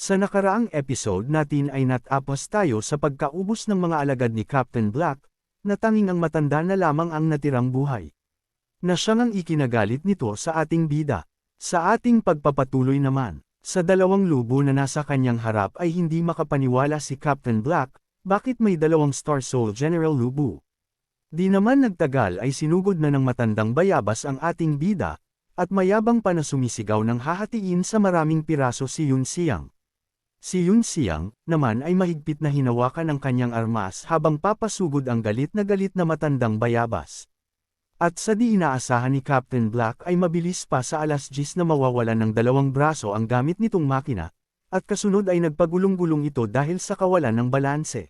Sa nakaraang episode natin ay natapos tayo sa pagkaubos ng mga alagad ni Captain Black, na tanging ang matanda na lamang ang natirang buhay. Na siyang ang ikinagalit nito sa ating bida. Sa ating pagpapatuloy naman, sa dalawang lubo na nasa kanyang harap ay hindi makapaniwala si Captain Black, bakit may dalawang Star Soul General Lubu. Di naman nagtagal ay sinugod na ng matandang bayabas ang ating bida, at mayabang pa na sumisigaw ng hahatiin sa maraming piraso si Yun Siang. Si Yun Siang, naman ay mahigpit na hinawakan ang kanyang armas habang papasugod ang galit na galit na matandang bayabas. At sa di inaasahan ni Captain Black ay mabilis pa sa alas 10 na mawawalan ng dalawang braso ang gamit nitong makina, at kasunod ay nagpagulong-gulong ito dahil sa kawalan ng balanse.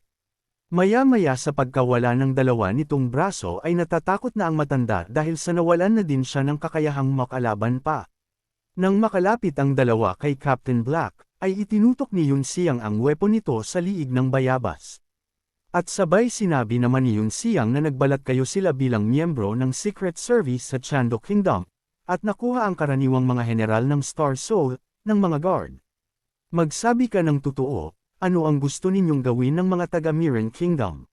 Maya-maya sa pagkawala ng dalawa nitong braso ay natatakot na ang matanda dahil sa nawalan na din siya ng kakayahang makalaban pa. Nang makalapit ang dalawa kay Captain Black, ay itinutok ni Yun Siang ang weapon nito sa liig ng bayabas. At sabay sinabi naman ni Yun Siang na nagbalat kayo sila bilang miyembro ng Secret Service sa Chando Kingdom, at nakuha ang karaniwang mga general ng Star Soul, ng mga guard. Magsabi ka ng totoo, ano ang gusto ninyong gawin ng mga taga Miran Kingdom.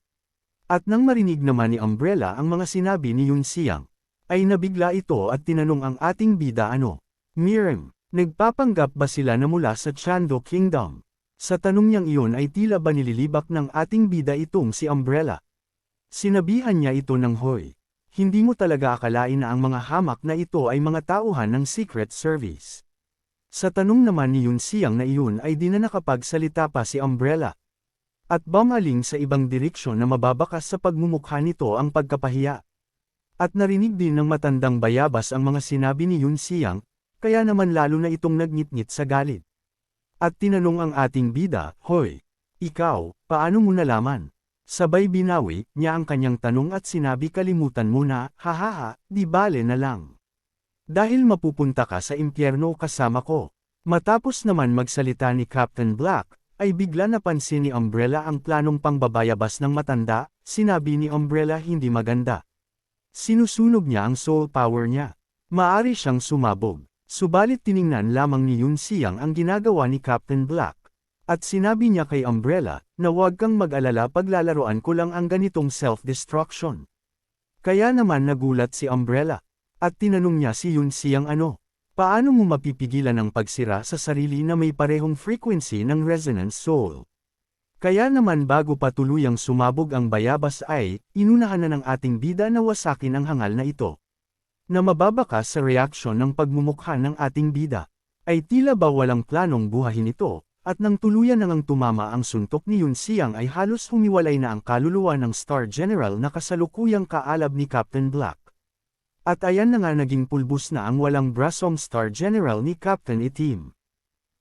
At nang marinig naman ni Umbrella ang mga sinabi ni Yun Siang, ay nabigla ito at tinanong ang ating bida ano. Miram, nagpapanggap ba sila na mula sa Chando Kingdom? Sa tanong niyang iyon ay tila ba nililibak ng ating bida itong si Umbrella. Sinabihan niya ito ng hoy. Hindi mo talaga akalain na ang mga hamak na ito ay mga tauhan ng Secret Service. Sa tanong naman ni Yun Siang na iyon ay di na nakapagsalita pa si Umbrella. At bumaling sa ibang direksyon na mababakas sa pagmumukha nito ang pagkapahiya. At narinig din ng matandang bayabas ang mga sinabi ni Yun Siang, kaya naman lalo na itong nagngitngit sa galit. At tinanong ang ating bida, Hoy, ikaw, paano mo nalaman? Sabay binawi niya ang kanyang tanong at sinabi kalimutan mo na, hahaha, di bale na lang. Dahil mapupunta ka sa impyerno kasama ko. Matapos naman magsalita ni Captain Black, ay bigla napansin ni Umbrella ang planong pangbabayabas ng matanda, sinabi ni Umbrella hindi maganda. Sinusunog niya ang soul power niya. Maari siyang sumabog. Subalit tiningnan lamang ni Yun Siang ang ginagawa ni Captain Black. At sinabi niya kay Umbrella, na huwag kang mag-alala paglalaroan ko lang ang ganitong self-destruction. Kaya naman nagulat si Umbrella. At tinanong niya si Yun Siang ano, paano mo mapipigilan ang pagsira sa sarili na may parehong frequency ng resonance soul? Kaya naman bago pa tuluyang sumabog ang bayabas ay, inunahan na ng ating bida na wasakin ang hangal na ito. Na mababakas sa reaksyon ng pagmumukha ng ating bida, ay tila ba walang planong buhayin ito, at nang tuluyan nang tumama ang suntok ni Yun Siang ay halos humiwalay na ang kaluluwa ng Star General na kasalukuyang kaalab ni Captain Black. At ayan na nga naging pulbus na ang walang brasom Star General ni Captain Itim.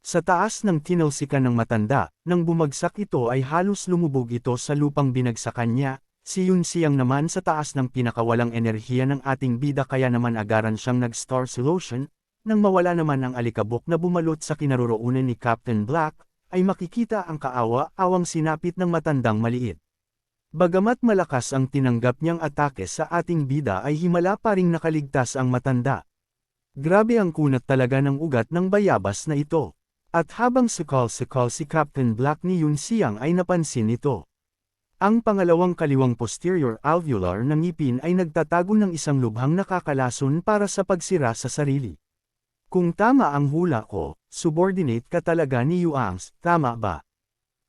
Sa taas ng tinalsikan ng matanda, nang bumagsak ito ay halos lumubog ito sa lupang binagsakan niya, si Yun Siang naman sa taas ng pinakawalang enerhiya ng ating bida kaya naman agaran siyang nag-star solution, nang mawala naman ang alikabok na bumalot sa kinaroroonan ni Captain Black, ay makikita ang kaawa-awang sinapit ng matandang maliit. Bagamat malakas ang tinanggap niyang atake sa ating bida ay himala pa ring nakaligtas ang matanda. Grabe ang kunat talaga ng ugat ng bayabas na ito. At habang sukal-sukal si Captain Black ni Yun Siang ay napansin ito. Ang pangalawang kaliwang posterior alveolar ng ngipin ay nagtatago ng isang lubhang nakakalason para sa pagsira sa sarili. Kung tama ang hula ko, subordinate ka talaga ni Yuangs, tama ba?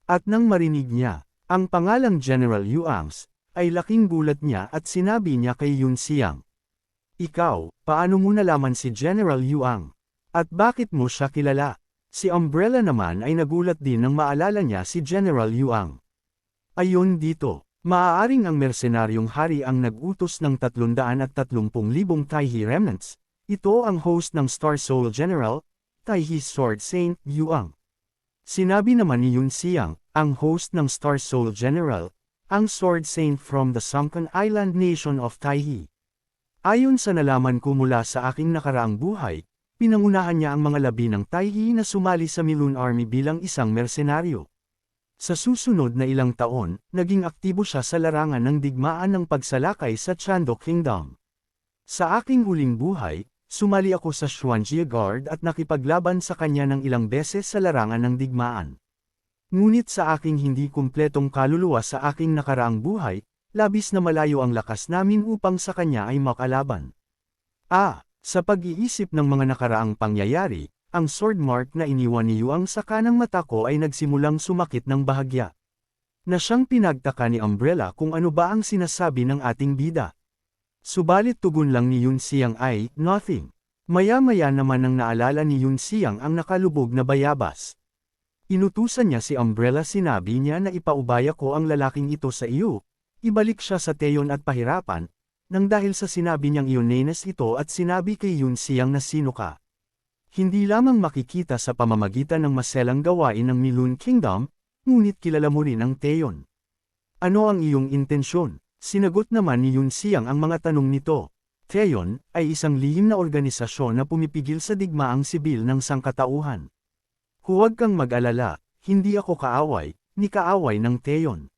At nang marinig niya, ang pangalang General Yuangs, ay laking gulat niya at sinabi niya kay Yun Siang. Ikaw, paano mo nalaman si General Yuang? At bakit mo siya kilala? Si Umbrella naman ay nagulat din nang maalala niya si General Yuang. Ayon dito, maaaring ang mersenaryong hari ang nag-utos ng 330,000 Taihi remnants. Ito ang host ng Star Soul General, Taihi Sword Saint Yuang. Sinabi naman ni Yun Siang, ang host ng Star Soul General, ang Sword Saint from the Sunken Island Nation of Taihi. Ayon sa nalaman ko mula sa aking nakaraang buhay, pinangunahan niya ang mga labi ng Taihi na sumali sa Milun Army bilang isang mersenaryo. Sa susunod na ilang taon, naging aktibo siya sa larangan ng digmaan ng pagsalakay sa Chando Kingdom. Sa aking huling buhay, sumali ako sa Xuanjia Guard at nakipaglaban sa kanya ng ilang beses sa larangan ng digmaan. Ngunit sa aking hindi kumpletong kaluluwa sa aking nakaraang buhay, labis na malayo ang lakas namin upang sa kanya ay makalaban. Ah, sa pag-iisip ng mga nakaraang pangyayari, ang sword mark na iniwan ni Yuang sa kanang mata ko ay nagsimulang sumakit ng bahagya. Na siyang pinagtaka ni Umbrella kung ano ba ang sinasabi ng ating bida. Subalit tugon lang ni Yun Siyang ay, nothing. Maya-maya naman nang naalala ni Yun Siyang ang nakalubog na bayabas. Inutusan niya si Umbrella sinabi niya na ipaubaya ko ang lalaking ito sa iyo, ibalik siya sa teyon at pahirapan, nang dahil sa sinabi niyang Ionenes ito at sinabi kay Yun Siyang na sino ka. Hindi lamang makikita sa pamamagitan ng maselang gawain ng Milun Kingdom, ngunit kilala mo rin ang teyon. Ano ang iyong intensyon? Sinagot naman ni Yun Siyang ang mga tanong nito. Teyon ay isang lihim na organisasyon na pumipigil sa digmaang sibil ng sangkatauhan. Huwag kang mag-alala, hindi ako kaaway, ni kaaway ng Teyon.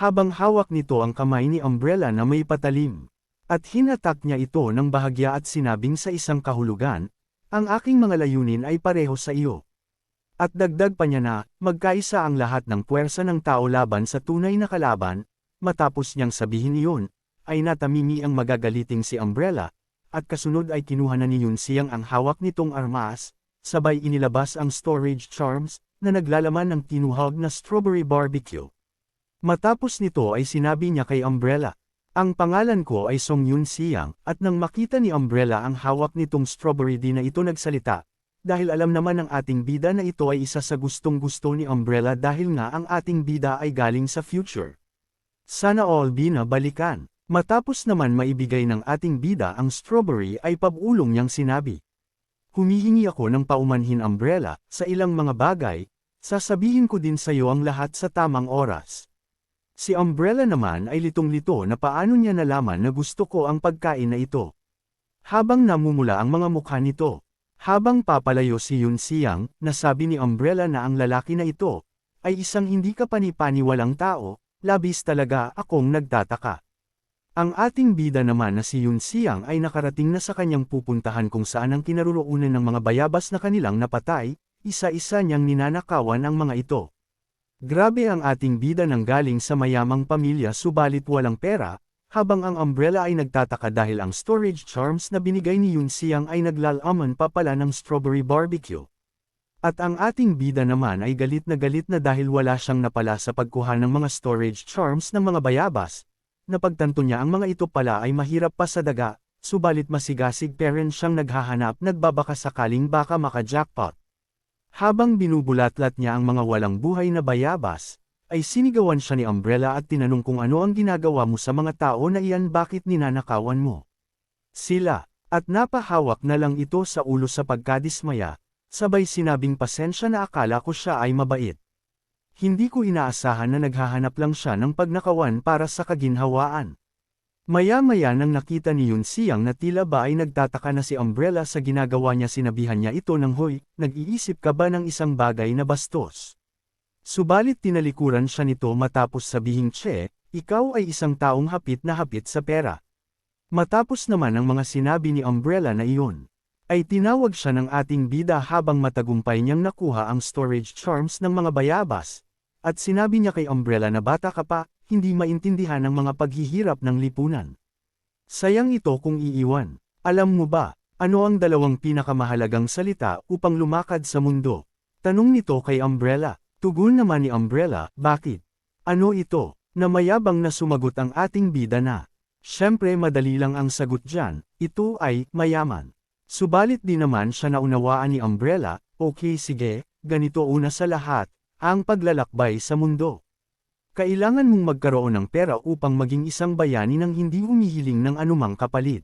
Habang hawak nito ang kamay ni Umbrella na may patalim, at hinatak niya ito ng bahagya at sinabing sa isang kahulugan, ang aking mga layunin ay pareho sa iyo. At dagdag pa niya na, magkaisa ang lahat ng puwersa ng tao laban sa tunay na kalaban, matapos niyang sabihin iyon, ay natamimi ang magagaliting si Umbrella, at kasunod ay kinuha na ni Yun siyang ang hawak nitong armas, sabay inilabas ang storage charms, na naglalaman ng tinuhag na strawberry barbecue. Matapos nito ay sinabi niya kay Umbrella, ang pangalan ko ay Song Yun Siyang, at nang makita ni Umbrella ang hawak nitong strawberry di na ito nagsalita, dahil alam naman ng ating bida na ito ay isa sa gustong gusto ni Umbrella dahil nga ang ating bida ay galing sa future. Sana all bina balikan. Matapos naman maibigay ng ating bida ang strawberry ay pabulong niyang sinabi. Humihingi ako ng paumanhin umbrella, sa ilang mga bagay, sasabihin ko din sa iyo ang lahat sa tamang oras. Si Umbrella naman ay litong-lito na paano niya nalaman na gusto ko ang pagkain na ito. Habang namumula ang mga mukha nito, habang papalayo si Yun Siyang, nasabi ni Umbrella na ang lalaki na ito, ay isang hindi kapanipaniwalang tao, labis talaga akong nagtataka. Ang ating bida naman na si Yun Siyang ay nakarating na sa kanyang pupuntahan kung saan ang kinaroroonan ng mga bayabas na kanilang napatay, isa-isa niyang ninanakawan ang mga ito. Grabe ang ating bida nang galing sa mayamang pamilya subalit walang pera, habang ang umbrella ay nagtataka dahil ang storage charms na binigay ni Yun Siyang ay naglalaman pa pala ng strawberry barbecue. At ang ating bida naman ay galit na galit na dahil wala siyang napala sa pagkuha ng mga storage charms ng mga bayabas, napagtanto niya ang mga ito pala ay mahirap pa sa daga, subalit masigasig parent siyang naghahanap nagbabaka sakaling baka maka-jackpot. Habang binubulatlat niya ang mga walang buhay na bayabas, ay sinigawan siya ni Umbrella at tinanong kung ano ang ginagawa mo sa mga tao na iyan bakit ninanakawan mo. Sila, at napahawak na lang ito sa ulo sa pagkadismaya, sabay sinabing pasensya na akala ko siya ay mabait. Hindi ko inaasahan na naghahanap lang siya ng pagnakawan para sa kaginhawaan. Maya-maya nang nakita ni Yun Siyang na tila ba ay nagtataka na si Umbrella sa ginagawa niya sinabihan niya ito ng hoy, nag-iisip ka ba ng isang bagay na bastos? Subalit tinalikuran siya nito matapos sabihing Che, ikaw ay isang taong hapit na hapit sa pera. Matapos naman ang mga sinabi ni Umbrella na iyon, ay tinawag siya ng ating bida habang matagumpay niyang nakuha ang storage charms ng mga bayabas, at sinabi niya kay Umbrella na bata ka pa, hindi maintindihan ang mga paghihirap ng lipunan. Sayang ito kung iiwan. Alam mo ba, ano ang dalawang pinakamahalagang salita upang lumakad sa mundo? Tanong nito kay Umbrella. Tugon naman ni Umbrella, bakit? Ano ito? Na mayabang na sumagot ang ating bida na. Siyempre madali lang ang sagot dyan, ito ay, mayaman. Subalit di naman siya naunawaan ni Umbrella, okay sige, ganito una sa lahat, ang paglalakbay sa mundo. Kailangan mong magkaroon ng pera upang maging isang bayani nang hindi humihiling ng anumang kapalit.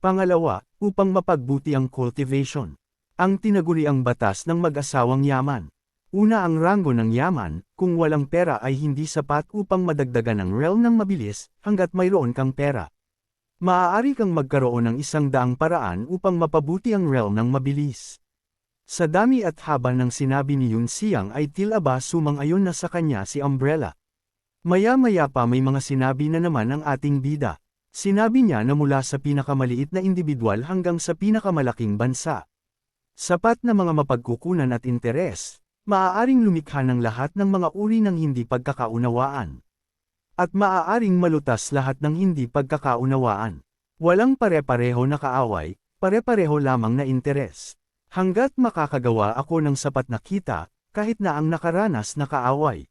Pangalawa, upang mapagbuti ang cultivation. Ang tinaguriang batas ng mag-asawang yaman. Una ang ranggo ng yaman, kung walang pera ay hindi sapat upang madagdagan ang realm ng mabilis, hanggat mayroon kang pera. Maaari kang magkaroon ng isang daang paraan upang mapabuti ang realm ng mabilis. Sa dami at haba ng sinabi ni Yun Siyang ay tila ba sumang-ayon na sa kanya si Umbrella. Maya-maya pa may mga sinabi na naman ang ating bida. Sinabi niya na mula sa pinakamaliit na individual hanggang sa pinakamalaking bansa. Sapat na mga mapagkukunan at interes, maaaring lumikha ng lahat ng mga uri ng hindi pagkakaunawaan. At maaaring malutas lahat ng hindi pagkakaunawaan. Walang pare-pareho na kaaway, pare-pareho lamang na interes. Hanggat makakagawa ako ng sapat na kita, kahit na ang nakaranas na kaaway.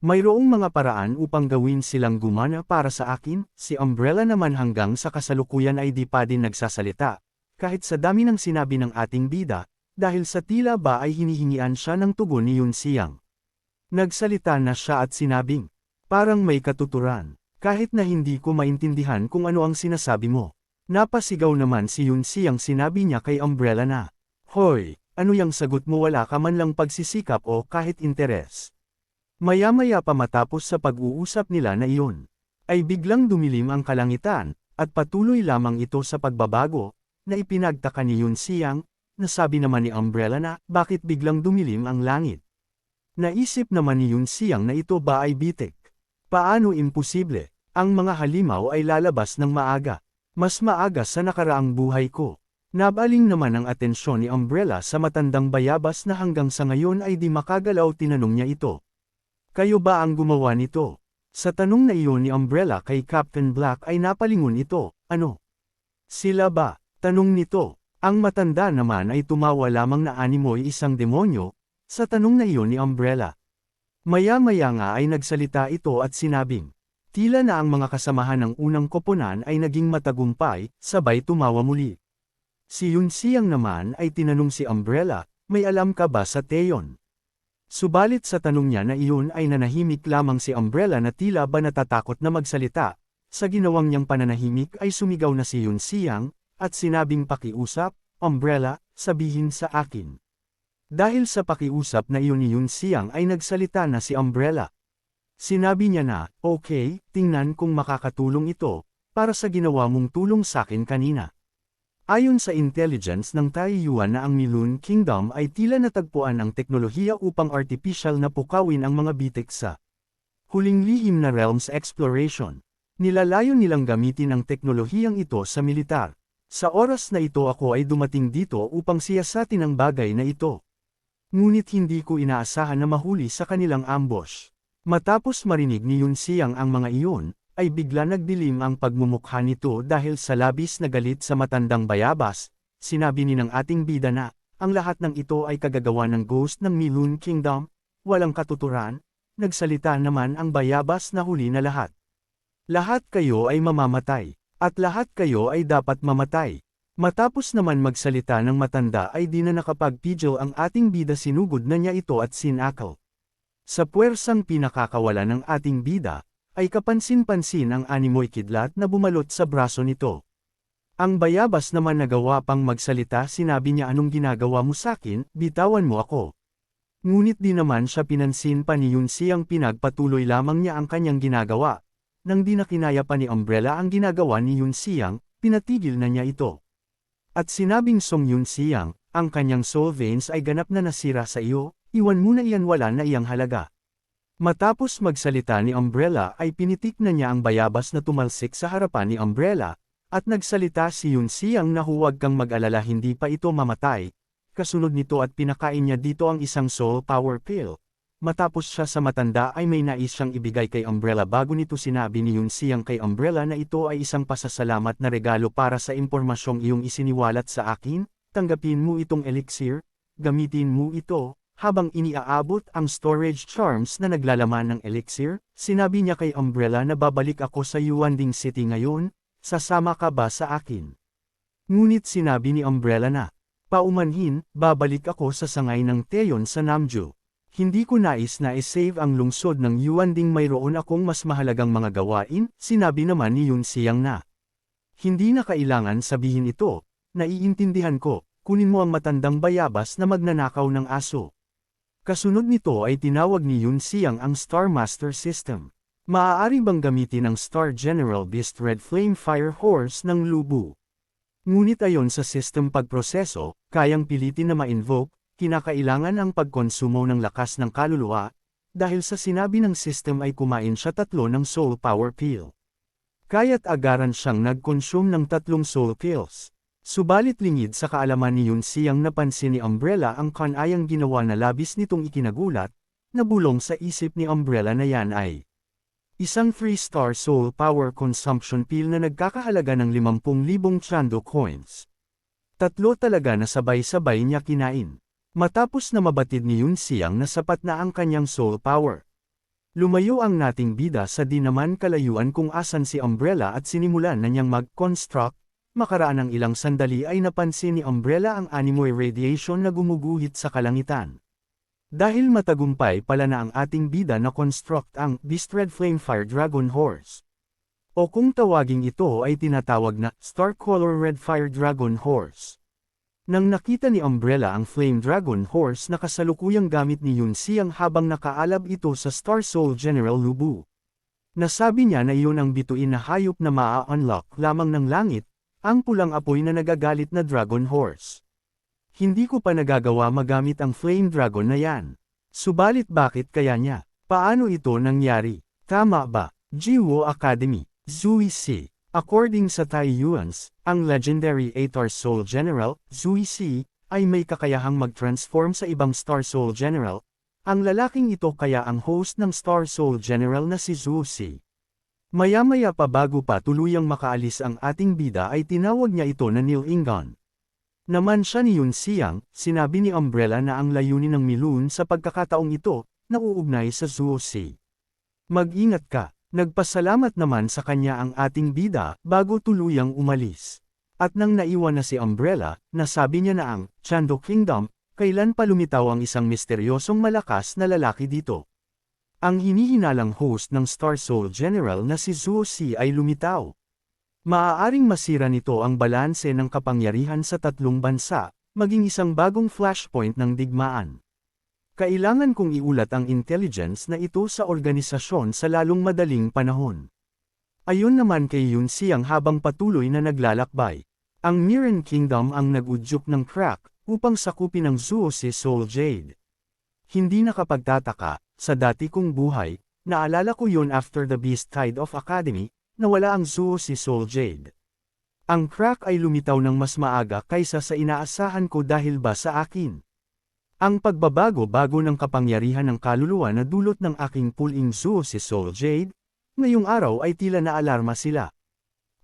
Mayroong mga paraan upang gawin silang gumana para sa akin, si Umbrella naman hanggang sa kasalukuyan ay di pa din nagsasalita, kahit sa dami ng sinabi ng ating bida, dahil sa tila ba ay hinihingian siya ng tugon ni Yun Siyang. Nagsalita na siya at sinabing, parang may katuturan, kahit na hindi ko maintindihan kung ano ang sinasabi mo. Napasigaw naman si Yun Siyang sinabi niya kay Umbrella na, Hoy, ano yang sagot mo wala ka man lang pagsisikap o kahit interes. Maya-maya pa matapos sa pag-uusap nila na iyon, ay biglang dumilim ang kalangitan, at patuloy lamang ito sa pagbabago, na ipinagtaka ni Yun Siyang, nasabi naman ni Umbrella na, bakit biglang dumilim ang langit? Naisip naman ni Yun Siyang na ito ba ay bitik? Paano imposible? Ang mga halimaw ay lalabas ng maaga. Mas maaga sa nakaraang buhay ko. Nabaling naman ang atensyon ni Umbrella sa matandang bayabas na hanggang sa ngayon ay di makagalaw tinanong niya ito. Kayo ba ang gumawa nito? Sa tanong na iyon ni Umbrella kay Captain Black ay napalingon ito, ano? Sila ba? Tanong nito. Ang matanda naman ay tumawa lamang na animoy isang demonyo, sa tanong na iyon ni Umbrella. Maya-maya nga ay nagsalita ito at sinabing, tila na ang mga kasamahan ng unang koponan ay naging matagumpay, sabay tumawa muli. Si Yun Siyang naman ay tinanong si Umbrella, may alam ka ba sa Teyon? Subalit sa tanong niya na iyon ay nanahimik lamang si Umbrella na tila ba natatakot na magsalita, sa ginawang niyang pananahimik ay sumigaw na si Yun Siyang, at sinabing pakiusap, Umbrella, sabihin sa akin. Dahil sa pakiusap na iyon ni Yun Siyang ay nagsalita na si Umbrella. Sinabi niya na, okay, tingnan kung makakatulong ito, para sa ginawa mong tulong sa akin kanina. Ayon sa intelligence ng Taiyuan na ang Milun Kingdom ay tila natagpuan ang teknolohiya upang artificial na pukawin ang mga bitik sa huling lihim na realms exploration. Nilalayo nilang gamitin ang teknolohiyang ito sa militar. Sa oras na ito ako ay dumating dito upang siyasatin ang bagay na ito. Ngunit hindi ko inaasahan na mahuli sa kanilang ambush. Matapos marinig ni Yun Siyang ang mga iyon, ay bigla nagdilim ang pagmumukha nito dahil sa labis na galit sa matandang bayabas, sinabi ni ng ating bida na, ang lahat ng ito ay kagagawa ng ghost ng Milun Kingdom, walang katuturan, nagsalita naman ang bayabas na huli na lahat. Lahat kayo ay mamamatay, at lahat kayo ay dapat mamatay. Matapos naman magsalita ng matanda ay di na nakapagpidyo ang ating bida sinugod na niya ito at sinakal. Sa puwersang pinakakawala ng ating bida, ay kapansin-pansin ang animoy kidlat na bumalot sa braso nito. Ang bayabas naman nagawa pang magsalita sinabi niya anong ginagawa mo sakin, bitawan mo ako. Ngunit di naman siya pinansin pa ni Yun siyang pinagpatuloy lamang niya ang kanyang ginagawa. Nang di na kinaya pa ni Umbrella ang ginagawa ni Yun siyang, pinatigil na niya ito. At sinabing Song Yun siyang, ang kanyang soul veins ay ganap na nasira sa iyo, iwan mo na iyan wala na iyang halaga. Matapos magsalita ni Umbrella ay pinitik na niya ang bayabas na tumalsik sa harapan ni Umbrella, at nagsalita si Yun Siyang na huwag kang mag-alala hindi pa ito mamatay, kasunod nito at pinakain niya dito ang isang soul power pill. Matapos siya sa matanda ay may nais siyang ibigay kay Umbrella bago nito sinabi ni Yun Siyang kay Umbrella na ito ay isang pasasalamat na regalo para sa impormasyong iyong isiniwalat sa akin, tanggapin mo itong elixir, gamitin mo ito, habang iniaabot ang storage charms na naglalaman ng elixir, sinabi niya kay Umbrella na babalik ako sa Yuanding City ngayon, sasama ka ba sa akin? Ngunit sinabi ni Umbrella na, paumanhin, babalik ako sa sangay ng Teyon sa Namju. Hindi ko nais na isave ang lungsod ng Yuanding mayroon akong mas mahalagang mga gawain, sinabi naman ni Yun Siyang na. Hindi na kailangan sabihin ito, naiintindihan ko, kunin mo ang matandang bayabas na magnanakaw ng aso. Kasunod nito ay tinawag ni Yun Siyang ang Star Master System. Maaari bang gamitin ang Star General Beast Red Flame Fire Horse ng Lubu? Ngunit ayon sa system pagproseso, kayang pilitin na ma-invoke, kinakailangan ang pagkonsumo ng lakas ng kaluluwa, dahil sa sinabi ng system ay kumain siya tatlo ng soul power pill. Kaya't agaran siyang nag-consume ng tatlong soul kills. Subalit lingid sa kaalaman ni Yun Siyang napansin ni Umbrella ang kanayang ginawa na labis nitong ikinagulat, na bulong sa isip ni Umbrella na yan ay isang 3-star soul power consumption pill na nagkakahalaga ng 50,000 Chando coins. Tatlo talaga na sabay-sabay niya kinain. Matapos na mabatid ni Yun Siyang na sapat na ang kanyang soul power. Lumayo ang nating bida sa di naman kalayuan kung asan si Umbrella at sinimulan na niyang mag-construct, makaraan ng ilang sandali ay napansin ni Umbrella ang animoy radiation na gumuguhit sa kalangitan. Dahil matagumpay pala na ang ating bida na construct ang Beast Red Flame Fire Dragon Horse. O kung tawaging ito ay tinatawag na Star Color Red Fire Dragon Horse. Nang nakita ni Umbrella ang Flame Dragon Horse na kasalukuyang gamit ni Yun Siyang habang nakaalab ito sa Star Soul General Lubu. Nasabi niya na iyon ang bituin na hayop na maa-unlock lamang ng langit, ang pulang apoy na nagagalit na Dragon Horse. Hindi ko pa nagagawa magamit ang Flame Dragon na yan. Subalit bakit kaya niya? Paano ito nangyari? Tama ba? Jiwo Academy, Zui Si. According sa Tai Yuans, ang legendary Atar Soul General, Zui Si, ay may kakayahang mag-transform sa ibang Star Soul General. Ang lalaking ito kaya ang host ng Star Soul General na si Zhu Si. Maya-maya pa bago pa tuluyang makaalis ang ating bida ay tinawag niya ito na Neil Ingon. Naman siya ni Yun Siyang, sinabi ni Umbrella na ang layunin ng Milun sa pagkakataong ito, nauugnay sa Zhu Si. Mag-ingat ka, nagpasalamat naman sa kanya ang ating bida bago tuluyang umalis. At nang naiwan na si Umbrella, nasabi niya na ang Chando Kingdom, kailan pa lumitaw ang isang misteryosong malakas na lalaki dito. Ang hinihinalang host ng Star Soul General na si Zhuo Si ay lumitaw. Maaaring masira nito ang balanse ng kapangyarihan sa tatlong bansa, maging isang bagong flashpoint ng digmaan. Kailangan kong iulat ang intelligence na ito sa organisasyon sa lalong madaling panahon. Ayon naman kay Yun Siyang habang patuloy na naglalakbay. Ang Miran Kingdom ang nag-udyok ng crack upang sakupin ang Zuo si Soul Jade. Hindi nakapagtataka, sa dati kong buhay, naalala ko yun after the Beast Tide of Academy, na wala ang Zuo si Soul Jade. Ang crack ay lumitaw ng mas maaga kaysa sa inaasahan ko dahil ba sa akin. Ang pagbabago-bago ng kapangyarihan ng kaluluwa na dulot ng aking pulling Zuo si Soul Jade, ngayong araw ay tila naalarma sila.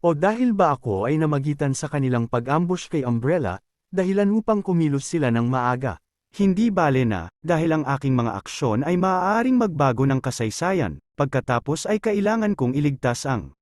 O dahil ba ako ay namagitan sa kanilang pag-ambush kay Umbrella, dahilan upang kumilos sila ng maaga. Hindi bale na, dahil ang aking mga aksyon ay maaaring magbago ng kasaysayan, pagkatapos ay kailangan kong iligtas ang